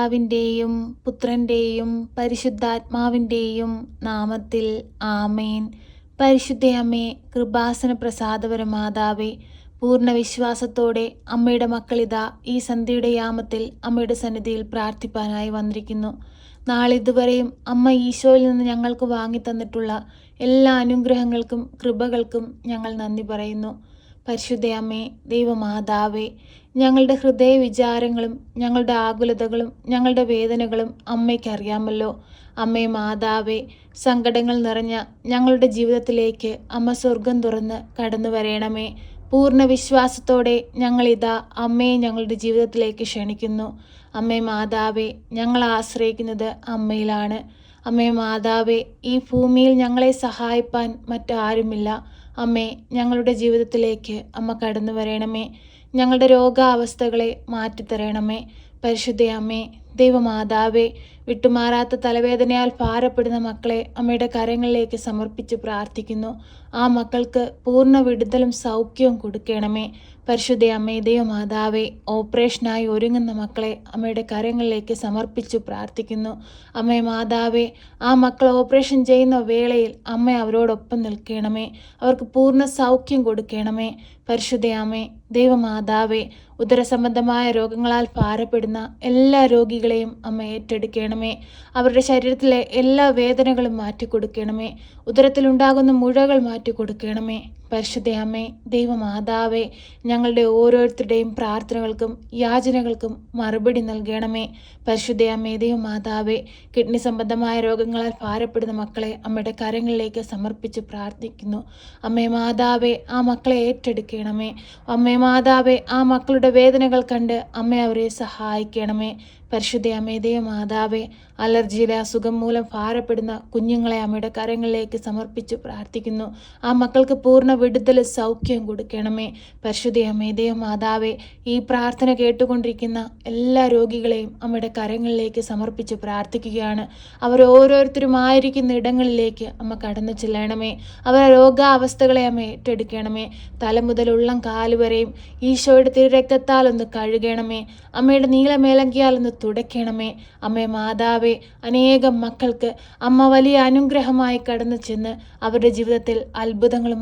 പിതാവിന്റെയും പുത്രന്റെയും പരിശുദ്ധാത്മാവിന്റെയും നാമത്തിൽ ആമേൻ. പരിശുദ്ധയമ്മേ കൃപാസന പ്രസാദപര മാതാവേ പൂർണ വിശ്വാസത്തോടെ അമ്മയുടെ മക്കളിതാ ഈ സന്ധ്യയുടെ യാമത്തിൽ അമ്മയുടെ സന്നിധിയിൽ പ്രാർത്ഥിപ്പാനായി വന്നിരിക്കുന്നു. നാളിതുവരെയും അമ്മ ഈശോയിൽ നിന്ന് ഞങ്ങൾക്ക് വാങ്ങി തന്നിട്ടുള്ള എല്ലാ അനുഗ്രഹങ്ങൾക്കും കൃപകൾക്കും ഞങ്ങൾ നന്ദി പറയുന്നു. പരിശുദ്ധയമ്മേ ദൈവമാതാവേ ഞങ്ങളുടെ ഹൃദയ വിചാരങ്ങളും ഞങ്ങളുടെ ആകുലതകളും ഞങ്ങളുടെ വേദനകളും അമ്മയ്ക്ക് അറിയാമല്ലോ. അമ്മേ മാതാവേ സങ്കടങ്ങൾ നിറഞ്ഞ ഞങ്ങളുടെ ജീവിതത്തിലേക്ക് അമ്മ സ്വർഗം തുറന്ന് കടന്നു വരേണമേ. പൂർണ വിശ്വാസത്തോടെ ഞങ്ങളിതാ അമ്മയെ ഞങ്ങളുടെ ജീവിതത്തിലേക്ക് ക്ഷണിക്കുന്നു. അമ്മേ മാതാവേ ഞങ്ങൾ ആശ്രയിക്കുന്നത് അമ്മയിലാണ്. അമ്മേ മാതാവേ ഈ ഭൂമിയിൽ ഞങ്ങളെ സഹായിപ്പാൻ മറ്റാരുമില്ല. അമ്മേ ഞങ്ങളുടെ ജീവിതത്തിലേക്ക് അമ്മ കടന്നു വരണമേ ഞങ്ങളുടെ രോഗാവസ്ഥകളെ മാറ്റിത്തരണമേ. പരിശുദ്ധ അമ്മേ ദൈവമാതാവേ വിട്ടുമാറാത്ത തലവേദനയാൽ ഭാരപ്പെടുന്ന മക്കളെ അമ്മയുടെ കരങ്ങളിലേക്ക് സമർപ്പിച്ച് പ്രാർത്ഥിക്കുന്നു. ആ മക്കൾക്ക് പൂർണ വിടുതലും സൗഖ്യവും കൊടുക്കണമേ. പരിശുദ്ധ അമ്മേ ദൈവമാതാവേ ഓപ്പറേഷനായി ഒരുങ്ങുന്ന മക്കളെ അമ്മയുടെ കരങ്ങളിലേക്ക് സമർപ്പിച്ചു പ്രാർത്ഥിക്കുന്നു. അമ്മേ മാതാവേ ആ മക്കൾ ഓപ്പറേഷൻ ചെയ്യുന്ന വേളയിൽ അമ്മ അവരോടൊപ്പം നിൽക്കണമേ. അവർക്ക് പൂർണ സൗഖ്യം കൊടുക്കണമേ. പരിശുദ്ധയാമേ ദൈവമാതാവേ ഉദരസംബന്ധമായ രോഗങ്ങളാൽ ഭാരപ്പെടുന്ന എല്ലാ രോഗികളെയും അമ്മ ഏറ്റെടുക്കണമേ. അവരുടെ ശരീരത്തിലെ എല്ലാ വേദനകളും മാറ്റിക്കൊടുക്കണമേ. ഉദരത്തിലുണ്ടാകുന്ന മുഴകൾ മാറ്റിക്കൊടുക്കണമേ. പരിശുദ്ധയമ്മേ ദൈവമാതാവേ ഞങ്ങളുടെ ഓരോരുത്തരുടെയും പ്രാർത്ഥനകൾക്കും യാചനകൾക്കും മറുപടി നൽകണമേ. പരിശുദ്ധയമ്മേ ദൈവമാതാവേ കിഡ്നി സംബന്ധമായ രോഗങ്ങളാൽ ഭാരപ്പെടുന്ന മക്കളെ അമ്മയുടെ കരങ്ങളിലേക്ക് സമർപ്പിച്ച് പ്രാർത്ഥിക്കുന്നു. അമ്മേ മാതാവേ ആ മക്കളെ ഏറ്റെടുക്കണമേ. അമ്മേ മാതാവേ ആ മക്കളുടെ വേദനകൾ കണ്ട് അമ്മ അവരെ സഹായിക്കണമേ. പരിശുദ്ധ അമേതയ മാതാവേ അലർജിയിലെ അസുഖം മൂലം ഭാരപ്പെടുന്ന കുഞ്ഞുങ്ങളെ അമ്മയുടെ കരങ്ങളിലേക്ക് സമർപ്പിച്ച് പ്രാർത്ഥിക്കുന്നു. ആ മക്കൾക്ക് പൂർണ വിടുതൽ സൗഖ്യം കൊടുക്കണമേ. പരിശുദ്ധയമ്മേ ദേവമാതാവേ മാതാവേ ഈ പ്രാർത്ഥന കേട്ടുകൊണ്ടിരിക്കുന്ന എല്ലാ രോഗികളെയും അമ്മയുടെ കരങ്ങളിലേക്ക് സമർപ്പിച്ച് പ്രാർത്ഥിക്കുകയാണ്. അവർ ഓരോരുത്തരും ആയിരിക്കുന്ന ഇടങ്ങളിലേക്ക് അമ്മ കടന്നു ചെല്ലണമേ. അവരെ രോഗാവസ്ഥകളെ അമ്മ ഏറ്റെടുക്കണമേ. തല മുതൽ ഉള്ളം കാലുവരെയും ഈശോയുടെ തിരുരക്തത്താൽ ഒന്ന് കഴുകണമേ. അമ്മയുടെ നീളമേലങ്കിയാൽ ഒന്ന് തുടയ്ക്കണമേ. അമ്മേ മാതാവേ അനേകം മക്കൾക്ക് അമ്മ വലിയ അനുഗ്രഹമായി കടന്നു ചെന്ന് അവരുടെ ജീവിതത്തിൽ അത്ഭുതങ്ങളും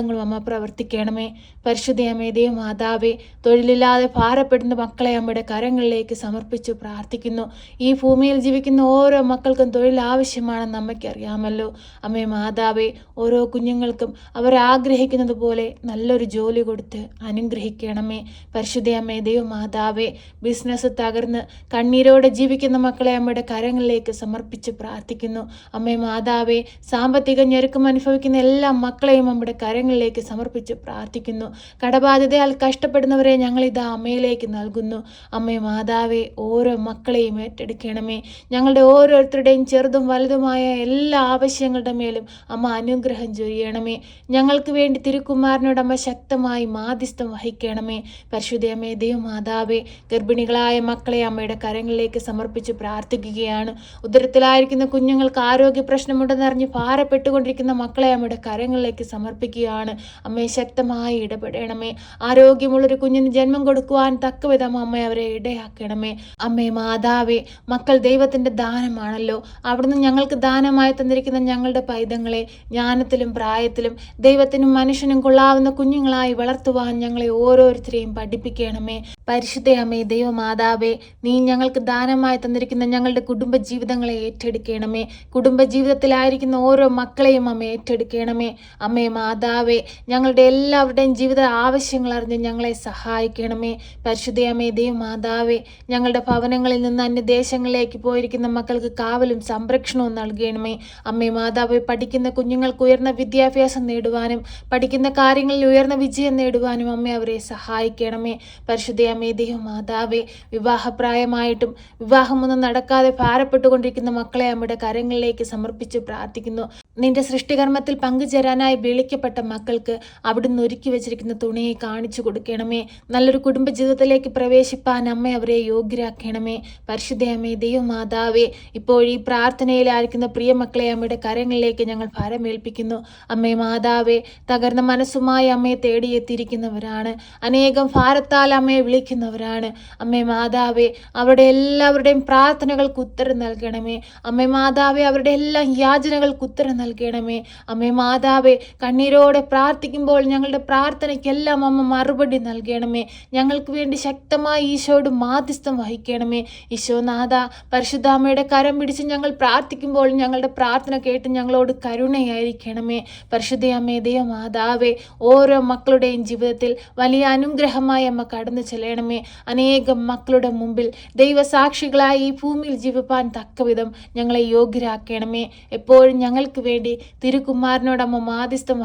അടയാളങ്ങളും അമ്മ പ്രവർത്തിക്കണമേ. പരിശുദ്ധ അമ്മേതയും മാതാവേ തൊഴിലില്ലാതെ ഭാരപ്പെടുന്ന മക്കളെ അമ്മയുടെ കരങ്ങളിലേക്ക് സമർപ്പിച്ചു പ്രാർത്ഥിക്കുന്നു. ഈ ഭൂമിയിൽ ജീവിക്കുന്ന ഓരോ മക്കൾക്കും തൊഴിൽ ആവശ്യമാണെന്ന് അമ്മയ്ക്ക് അറിയാമല്ലോ. അമ്മേ മാതാവേ ഓരോ കുഞ്ഞുങ്ങൾക്കും അവർ ആഗ്രഹിക്കുന്നത് പോലെ നല്ലൊരു ജോലി കൊടുത്ത് അനുഗ്രഹിക്കണമേ. പരിശുദ്ധ അമ്മേ ദൈവ മാതാവേ ബിസിനസ് തകർന്ന് കണ്ണീരോടെ ജീവിക്കുന്ന മക്കളെ അമ്മയുടെ കരങ്ങളിലേക്ക് സമർപ്പിച്ച് പ്രാർത്ഥിക്കുന്നു. അമ്മേ മാതാവേ സാമ്പത്തിക ഞെരുക്കം അനുഭവിക്കുന്ന എല്ലാ മക്കളെയും അമ്മയുടെ കരങ്ങളിലേക്ക് സമർപ്പിച്ച് പ്രാർത്ഥിക്കുന്നു. കടബാധ്യതയാൽ കഷ്ടപ്പെടുന്നവരെ ഞങ്ങൾ ഇത് അമ്മയിലേക്ക് നൽകുന്നു. അമ്മേ മാതാവേ ഓരോ മക്കളെയും ഏറ്റെടുക്കണമേ. ഞങ്ങളുടെ ഓരോരുത്തരുടെയും ചെറുതും വലുതുമായ എല്ലാ ആവശ്യങ്ങളുടെ മേലും അമ്മ അനുഗ്രഹം ചൊരിയണമേ. ഞങ്ങൾക്ക് വേണ്ടി തിരുക്കുമാരനോട് അമ്മ ശക്തമായി മാധ്യസ്ഥം വഹിക്കണമേ. പരിശുദ്ധയമ്മേ ദൈവമാതാവേ ഗർഭിണികളായ മക്കളെ അമ്മയുടെ കരങ്ങളിലേക്ക് സമർപ്പിച്ച് പ്രാർത്ഥിക്കുകയാണ്. ഉദരത്തിലായിരിക്കുന്ന കുഞ്ഞുങ്ങൾക്ക് ആരോഗ്യ പ്രശ്നമുണ്ടെന്നറിഞ്ഞ് ഭാരപ്പെട്ടുകൊണ്ടിരിക്കുന്ന മക്കളെ അമ്മയുടെ കരങ്ങളിലേക്ക് സമർപ്പിക്കുകയാണ്. അമ്മയെ ശക്തമായി ഇടപെടണമേ. ആരോഗ്യമുള്ളൊരു കുഞ്ഞിന് ജന്മം കൊടുക്കുവാൻ തക്കവിധം അമ്മ അവരെ ഇടയാക്കണമേ. അമ്മേ മാതാവേ മക്കൾ ദൈവത്തിന്റെ ദാനമാണല്ലോ. അവിടുന്ന് ഞങ്ങൾക്ക് ദാനമായി തന്നിരിക്കുന്ന ഞങ്ങളുടെ പൈതങ്ങളെ ജ്ഞാനത്തിലും പ്രായത്തിലും ദൈവത്തിനും മനുഷ്യനും കൊള്ളാവുന്ന കുഞ്ഞുങ്ങളായി വളർത്തുവാൻ ഞങ്ങളെ ഓരോരുത്തരെയും പഠിപ്പിക്കണമേ. പരിശുദ്ധ അമ്മേ ദൈവമാതാവേ നീ ഞങ്ങൾക്ക് ദാനമായി തന്നിരിക്കുന്ന ഞങ്ങളുടെ കുടുംബജീവിതങ്ങളെ ഏറ്റെടുക്കണമേ. കുടുംബ ജീവിതത്തിലായിരിക്കുന്ന ഓരോ മക്കളെയും അമ്മ ഏറ്റെടുക്കണമേ. അമ്മേ മാതാവേ ഞങ്ങളുടെ എല്ലാവരുടെയും ജീവിത ആവശ്യങ്ങൾ അറിഞ്ഞ് ഞങ്ങളെ സഹായിക്കണമേ. പരിശുദ്ധയമേ അമ്മേ ദൈവ മാതാവേ ഞങ്ങളുടെ ഭവനങ്ങളിൽ നിന്ന് അന്യദേശങ്ങളിലേക്ക് പോയിരിക്കുന്ന മക്കൾക്ക് കാവലും സംരക്ഷണവും നൽകണമേ. അമ്മേ മാതാവേ പഠിക്കുന്ന കുഞ്ഞുങ്ങൾക്ക് ഉയർന്ന വിദ്യാഭ്യാസം നേടുവാനും പഠിക്കുന്ന കാര്യങ്ങളിൽ ഉയർന്ന വിജയം നേടുവാനും അമ്മ അവരെ സഹായിക്കണമേ. പരിശുദ്ധയമേ അമ്മേ ദൈവ മാതാവേ വിവാഹപ്രായമായിട്ടും വിവാഹമൊന്നും നടക്കാതെ ഭാരപ്പെട്ടുകൊണ്ടിരിക്കുന്ന മക്കളെ അമ്മയുടെ കരങ്ങളിലേക്ക് സമർപ്പിച്ച് പ്രാർത്ഥിക്കുന്നു. നിന്റെ സൃഷ്ടികർമ്മത്തിൽ പങ്കുചേരാനായി വിളിക്കപ്പെട്ട മക്കൾക്ക് അവിടുന്ന് ഒരുക്കി വെച്ചിരിക്കുന്ന തുണിയെ കാണിച്ചു കൊടുക്കണമേ. നല്ലൊരു കുടുംബജീവിതത്തിലേക്ക് പ്രവേശിപ്പാൻ അമ്മ അവരെ യോഗ്യരാക്കണമേ. പരിശുദ്ധയമ്മേ ദൈവമാതാവേ ഇപ്പോൾ ഈ പ്രാർത്ഥനയിലായിരിക്കുന്ന പ്രിയ മക്കളെ അമ്മയുടെ കരങ്ങളിലേക്ക് ഞങ്ങൾ ഭാരമേൽപ്പിക്കുന്നു. അമ്മേ മാതാവേ തകർന്ന മനസ്സുമായി അമ്മയെ തേടിയെത്തിയിരിക്കുന്നവരാണ്. അനേകം ഭാരത്താൽ അമ്മയെ വിളിക്കുന്നവരാണ്. അമ്മേ മാതാവേ അവരുടെ എല്ലാവരുടെയും പ്രാർത്ഥനകൾക്ക് ഉത്തരം നൽകണമേ. അമ്മേ മാതാവേ അവരുടെ എല്ലാ യാചനകൾക്ക് ഉത്തരം നൽകണമേ. അമ്മേ മാതാവേ കണ്ണീരോടെ പ്രാർത്ഥിക്കുമ്പോൾ ഞങ്ങളുടെ പ്രാർത്ഥനയ്ക്കെല്ലാം അമ്മ മറുപടി നൽകണമേ. ഞങ്ങൾക്ക് വേണ്ടി ശക്തമായി ഈശോയോട് മാധ്യസ്ഥം വഹിക്കണമേ. ഈശോനാഥ പരിശുദ്ധാമ്മയുടെ കരം പിടിച്ച് ഞങ്ങൾ പ്രാർത്ഥിക്കുമ്പോൾ ഞങ്ങളുടെ പ്രാർത്ഥന കേട്ട് ഞങ്ങളോട് കരുണയായിരിക്കണമേ. പരിശുദ്ധയമ്മേ ദൈവമാതാവേ ഓരോ മക്കളുടെയും ജീവിതത്തിൽ വലിയ അനുഗ്രഹമായി അമ്മ കടന്നു ചെല്ലണമേ. അനേകം മക്കളുടെ മുമ്പിൽ ദൈവസാക്ഷികളായി ഈ ഭൂമിയിൽ ജീവിപ്പാൻ തക്കവിധം ഞങ്ങളെ യോഗ്യരാക്കണമേ. എപ്പോഴും ഞങ്ങൾക്ക് വേണ്ടി തിരുകുമാരനോടമ്മ മാധ്യസ്ഥം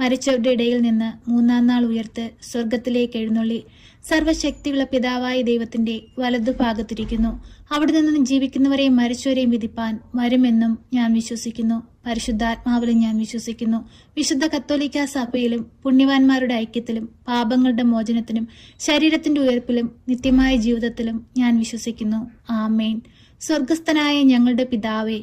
മരിച്ചവരുടെ ഇടയിൽ നിന്ന് മൂന്നാം നാൾ ഉയർത്ത് സ്വർഗത്തിലേക്ക് എഴുന്നള്ളി. സർവശക്തിയുള്ള പിതാവായ ദൈവത്തിന്റെ വലതുഭാഗത്തിരിക്കുന്നു അവിടെ നിന്ന് ജീവിക്കുന്നവരെയും മരിച്ചവരെയും വിധിപ്പാൻ വരുമെന്നും ഞാൻ വിശ്വസിക്കുന്നു. പരിശുദ്ധാത്മാവിലും ഞാൻ വിശ്വസിക്കുന്നു. വിശുദ്ധ കത്തോലിക്ക സഭയിലും പുണ്യവാന്മാരുടെ ഐക്യത്തിലും പാപങ്ങളുടെ മോചനത്തിനും ശരീരത്തിന്റെ ഉയർപ്പിലും നിത്യമായ ജീവിതത്തിലും ഞാൻ വിശ്വസിക്കുന്നു. ആമേൻ. സ്വർഗസ്ഥനായ ഞങ്ങളുടെ പിതാവേ